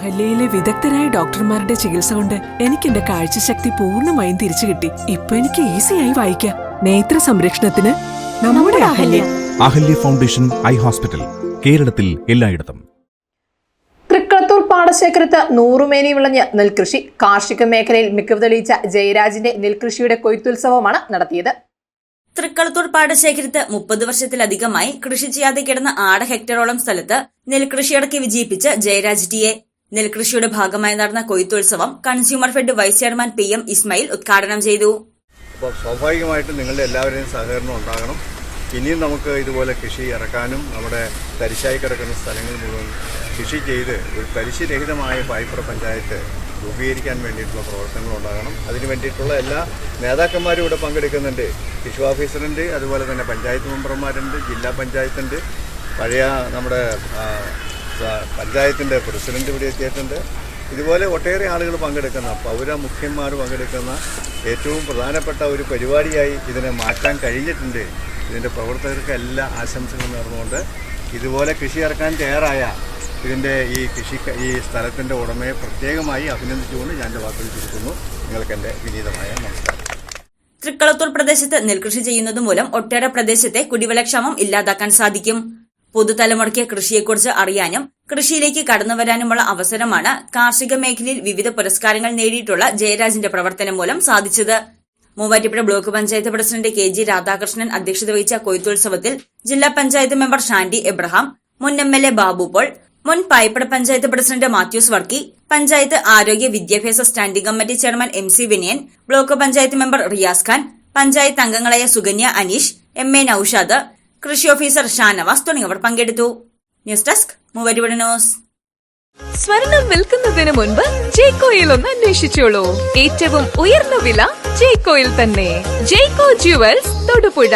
അഹല്യയിലെ വിദഗ്ധരായ ഡോക്ടർമാരുടെ ചികിത്സ കൊണ്ട് എനിക്ക് എന്റെ കാഴ്ചശക്തി പൂർണമായും തിരിച്ചു കിട്ടി. ഇപ്പൊ എനിക്ക് ഈസിയായി വായിക്കാം. നേത്ര സംരക്ഷണത്തിന് നമ്മുടെ Ahalya. Ahalya. Foundation eye hospital കേരളത്തിൽ എല്ലായിടത്തും. തൃക്കളത്തൂർ പാടശേഖരത്ത് നൂറുമേനി വിളഞ്ഞ നെൽകൃഷി. കാർഷിക മേഖലയിൽ മികവ് തെളിയിച്ച ജയരാജിന്റെ നെൽകൃഷിയുടെ കൊയ്ത്തുത്സവമാണ് നടത്തിയത്. തൃക്കളത്തൂർ പാടശേഖരത്ത് മുപ്പത് വർഷത്തിലധികമായി കൃഷി ചെയ്യാതെ കിടന്ന ആറ് ഹെക്ടറോളം സ്ഥലത്ത് നെൽകൃഷിയടക്കി വിജയിപ്പിച്ച ജയരാജ് ടിയെ എ. നെൽകൃഷിയുടെ ഭാഗമായി നടന്ന കൊയ്ത്തുത്സവം consumer fed vice chairman P M Ismail ഉദ്ഘാടനം ചെയ്തു. സ്വാഭാവികമായിട്ടും നിങ്ങളുടെ എല്ലാവരുടെയും സഹകരണം ഉണ്ടാകണം. ഇനിയും നമുക്ക് ഇതുപോലെ കൃഷി ഇറക്കാനും നമ്മുടെ തരിശായി കിടക്കുന്ന സ്ഥലങ്ങൾ മുഴുവൻ കൃഷി ചെയ്ത് ഒരു തരിശുരഹിതമായ പായ്പുറ പഞ്ചായത്ത് രൂപീകരിക്കാൻ വേണ്ടിയിട്ടുള്ള പ്രവർത്തനങ്ങൾ ഉണ്ടാകണം. അതിന് വേണ്ടിയിട്ടുള്ള എല്ലാ നേതാക്കന്മാരും ഇവിടെ പങ്കെടുക്കുന്നുണ്ട്. കൃഷി ഓഫീസറുണ്ട് അതുപോലെ തന്നെ പഞ്ചായത്ത് മെമ്പർമാരുണ്ട് ജില്ലാ പഞ്ചായത്തുണ്ട്. പഴയ നമ്മുടെ പഞ്ചായത്തിന്റെ പ്രസിഡന്റ് ഇവിടെ എത്തിയിട്ടുണ്ട്. ഇതുപോലെ ഒട്ടേറെ ആളുകൾ പങ്കെടുക്കുന്ന പൗര മുഖ്യന്മാർ പങ്കെടുക്കുന്ന ഏറ്റവും പ്രധാനപ്പെട്ട ഒരു പരിപാടിയായി ഇതിനെ മാറ്റാൻ കഴിഞ്ഞിട്ടുണ്ട്. ഇതിന്റെ പ്രവർത്തകർക്ക് എല്ലാ ആശംസകളും നേർന്നുകൊണ്ട് ഇതുപോലെ കൃഷി ഇറക്കാൻ തയ്യാറായ ഇതിന്റെ ഈ കൃഷി ഈ സ്ഥലത്തിന്റെ ഉടമയെ പ്രത്യേകമായി അഭിനന്ദിച്ചുകൊണ്ട് ഞാൻ എന്റെ വാക്കുകൾ ചുരുക്കുന്നു. നിങ്ങൾക്ക് എന്റെ വിനീതമായ നമസ്കാരം. തൃക്കളത്തൂർ പ്രദേശത്ത് നെൽകൃഷി ചെയ്യുന്നതുമൂലം ഒട്ടേറെ പ്രദേശത്തെ കുടിവെള്ളക്ഷാമം ഇല്ലാതാക്കാൻ സാധിക്കും. പുതുതലമുറയ്ക്ക് കൃഷിയെക്കുറിച്ച് അറിയാനും കൃഷിയിലേക്ക് കടന്നുവരാനുമുള്ള അവസരമാണ് കാർഷിക മേഖലയിൽ വിവിധ പുരസ്കാരങ്ങൾ നേടിയിട്ടുള്ള ജയരാജിന്റെ പ്രവർത്തനം മൂലം സാധിച്ചത്. Muvattupuzha block panchayat president K G Radhakrishnan അധ്യക്ഷത വഹിച്ച കൊയ്ത്തുത്സവത്തിൽ ജില്ലാ പഞ്ചായത്ത് മെമ്പർ ഷാന്റി എബ്രഹാം മുൻ M L A Babu Paul മുൻ പായ്പട പഞ്ചായത്ത് പ്രസിഡന്റ് മാത്യൂസ് വർക്കി പഞ്ചായത്ത് ആരോഗ്യ വിദ്യാഭ്യാസ standing committee chairman M C Vinayan block panchayat member Riyas Khan panchayat അംഗങ്ങളായ സുകന്യ അനീഷ് എം എ നൌഷാദ് കൃഷി ഓഫീസർ ഷാനവാസ് തുടങ്ങിയവർ പങ്കെടുത്തു. News desk news. സ്വർണം വിൽക്കുന്നതിന് മുൻപ് ജയ്കോയിൽ ഒന്ന് അന്വേഷിച്ചോളൂ. ഏറ്റവും ഉയർന്ന വില ജയ്കോയിൽ തന്നെ. ജയ്കോ ജുവൽസ് തൊടുപുഴ.